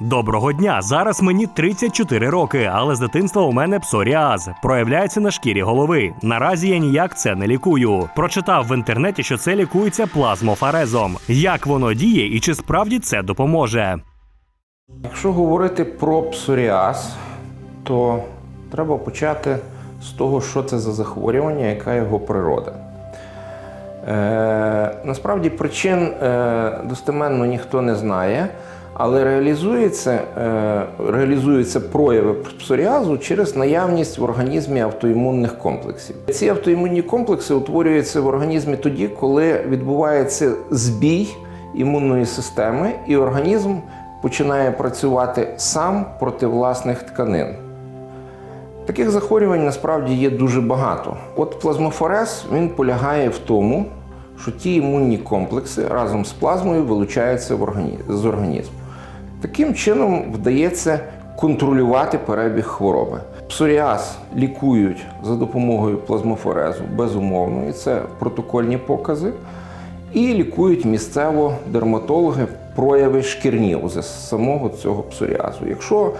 Доброго дня! Зараз мені 34 роки, але з дитинства у мене псоріаз. Проявляється на шкірі голови. Наразі я ніяк це не лікую. Прочитав в інтернеті, що це лікується плазмофарезом. Як воно діє і чи справді це допоможе? Якщо говорити про псоріаз, то треба почати з того, що це за захворювання, яка його природа. Е, насправді причин е, достеменно ніхто не знає, але реалізується, е, реалізуються прояви псоріазу через наявність в організмі автоімунних комплексів. Ці автоімунні комплекси утворюються в організмі тоді, коли відбувається збій імунної системи, і організм починає працювати сам проти власних тканин. Таких захворювань насправді є дуже багато. От плазмофорез він полягає в тому, що ті імунні комплекси разом з плазмою вилучаються з організму. Таким чином вдається контролювати перебіг хвороби. Псоріаз лікують за допомогою плазмофорезу безумовно, і це протокольні покази. І лікують місцево дерматологи прояви шкірнів з самого цього псоріазу. Якщо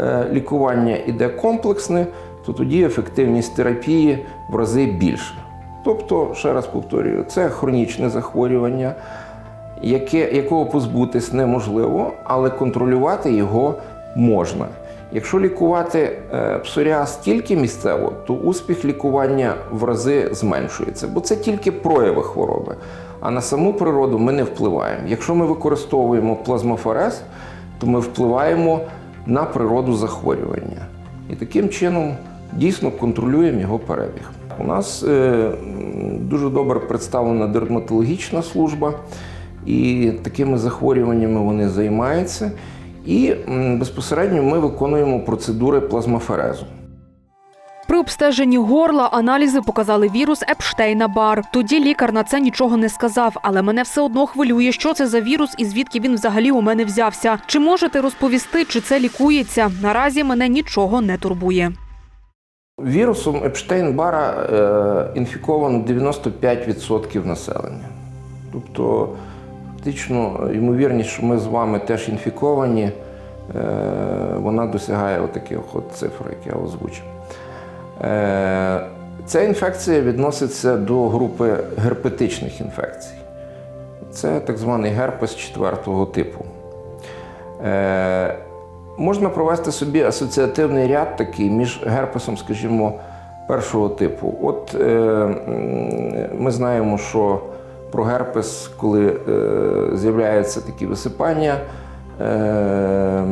е, лікування іде комплексне, то тоді ефективність терапії в рази більша. Тобто, ще раз повторюю, це хронічне захворювання, яке, якого позбутись неможливо, але контролювати його можна. Якщо лікувати е, псоріаз тільки місцево, то успіх лікування в рази зменшується, бо це тільки прояви хвороби. А на саму природу ми не впливаємо. Якщо ми використовуємо плазмофорез, то ми впливаємо на природу захворювання. І таким чином дійсно контролюємо його перебіг. У нас е, дуже добре представлена дерматологічна служба, і такими захворюваннями вони займаються. І безпосередньо ми виконуємо процедури плазмоферезу. При обстеженні горла аналізи показали вірус Епштейна Бар. Тоді лікар на це нічого не сказав, але мене все одно хвилює, що це за вірус і звідки він взагалі у мене взявся. Чи можете розповісти, чи це лікується? Наразі мене нічого не турбує. Вірусом Епштейн-Бара е, інфіковано 95% населення. Тобто, фактично, ймовірність, що ми з вами теж інфіковані, е, вона досягає отаких от цифр, як я озвучив. Е, ця інфекція відноситься до групи герпетичних інфекцій. Це так званий герпес четвертого типу. Е, можна провести собі асоціативний ряд такий між герпесом, скажімо, першого типу. От е, ми знаємо, що про герпес, коли е, з'являються такі висипання е,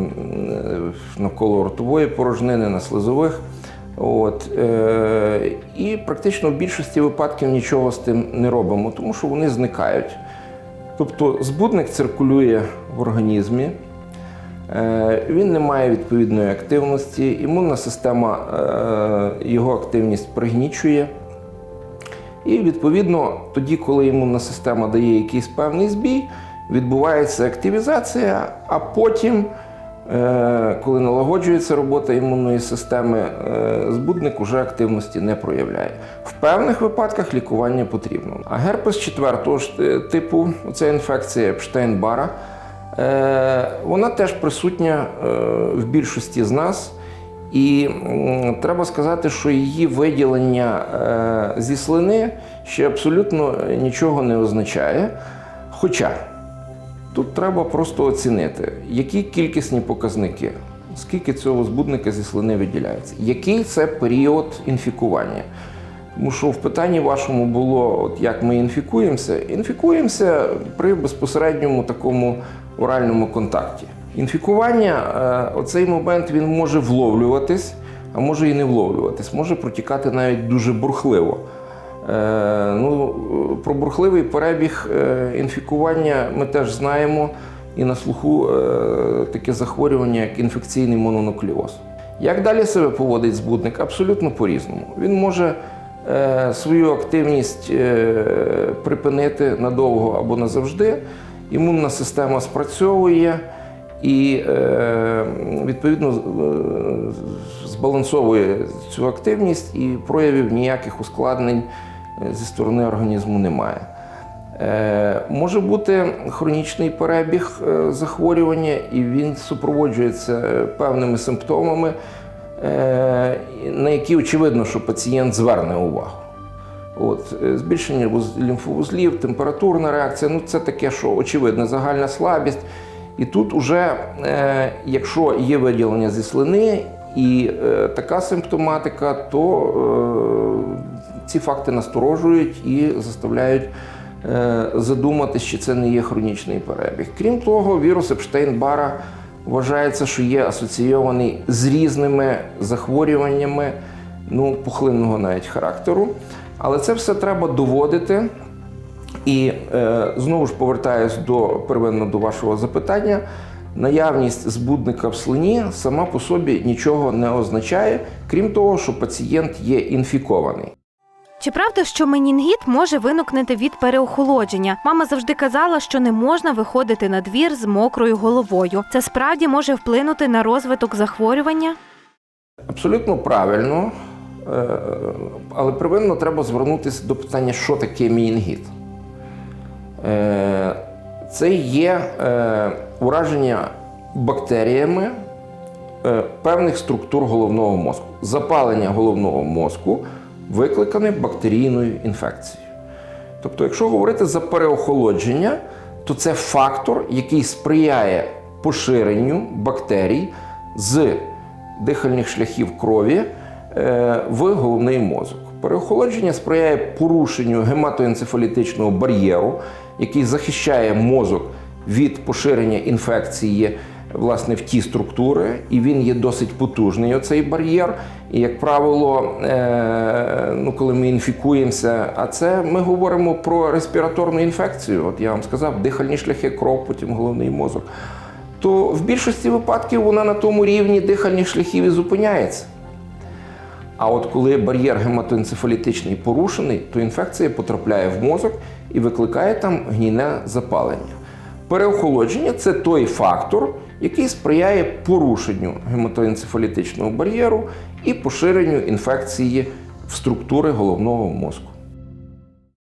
навколо ротової порожнини, на слизових. От, е, і практично в більшості випадків нічого з тим не робимо, тому що вони зникають. Тобто збудник циркулює в організмі, е, він не має відповідної активності, імунна система е, його активність пригнічує. І відповідно, тоді, коли імунна система дає якийсь певний збій, відбувається активізація, а потім, е, коли налагоджується робота імунної системи, е, збудник уже активності не проявляє. В певних випадках лікування потрібно. А герпес четвертого е, типу, це інфекція Епштейн-Бара, вона теж присутня в більшості з нас. І треба сказати, що її виділення е, зі слини ще абсолютно нічого не означає. Хоча тут треба просто оцінити, які кількісні показники, скільки цього збудника зі слини виділяється, який це період інфікування. Тому що в питанні вашому було, от як ми інфікуємося, інфікуємося при безпосередньому такому оральному контакті. Інфікування, е, оцей момент він може вловлюватись, а може і не вловлюватись, може протікати навіть дуже бурхливо. Е, Ну, про бурхливий перебіг е, інфікування ми теж знаємо і на слуху таке захворювання, як інфекційний мононуклеоз. Як далі себе поводить збудник? Абсолютно по-різному. Він може свою активність припинити надовго або назавжди. Імунна система спрацьовує і е, відповідно е, збалансовує цю активність, і проявів ніяких ускладнень е, зі сторони організму немає. Може бути хронічний перебіг захворювання, і він супроводжується певними симптомами, на які очевидно, що пацієнт зверне увагу. От, збільшення вуз- лімфовузлів, температурна реакція ну це таке, що очевидно, загальна слабість. І тут уже, е, якщо є виділення зі слини і е, така симптоматика, то е, ці факти насторожують і заставляють задуматись, чи це не є хронічний перебіг. Крім того, вірус Епштейн-Бара вважається, що є асоційований з різними захворюваннями, ну, пухлинного навіть характеру. Але це все треба доводити. І е, знову ж повертаюсь до первинно до вашого запитання. Наявність збудника в слині сама по собі нічого не означає, крім того, що пацієнт є інфікований. Чи правда, що менінгіт може виникнути від переохолодження? Мама завжди казала, що не можна виходити на двір з мокрою головою. Це справді може вплинути на розвиток захворювання? Абсолютно правильно, е, але первинно треба звернутися до питання, що таке мінінгіт. Е, Це є е, ураження бактеріями е, певних структур головного мозку. Запалення головного мозку викликане бактерійною інфекцією. Тобто, якщо говорити за переохолодження, то це фактор, який сприяє поширенню бактерій з дихальних шляхів крові в головний мозок. Переохолодження сприяє порушенню гематоенцефалітичного бар'єру, який захищає мозок від поширення інфекції власне в ті структури, і він є досить потужний, оцей бар'єр. І, як правило, е, ну, коли ми інфікуємося, а це ми говоримо про респіраторну інфекцію. От я вам сказав, дихальні шляхи, кров, потім головний мозок. То в більшості випадків вона на тому рівні дихальних шляхів і зупиняється. А от коли бар'єр гематоенцефалітичний порушений, то інфекція потрапляє в мозок і викликає там гнійне запалення. Переохолодження це той фактор, який сприяє порушенню гематоенцефалітичного бар'єру і поширенню інфекції в структури головного мозку.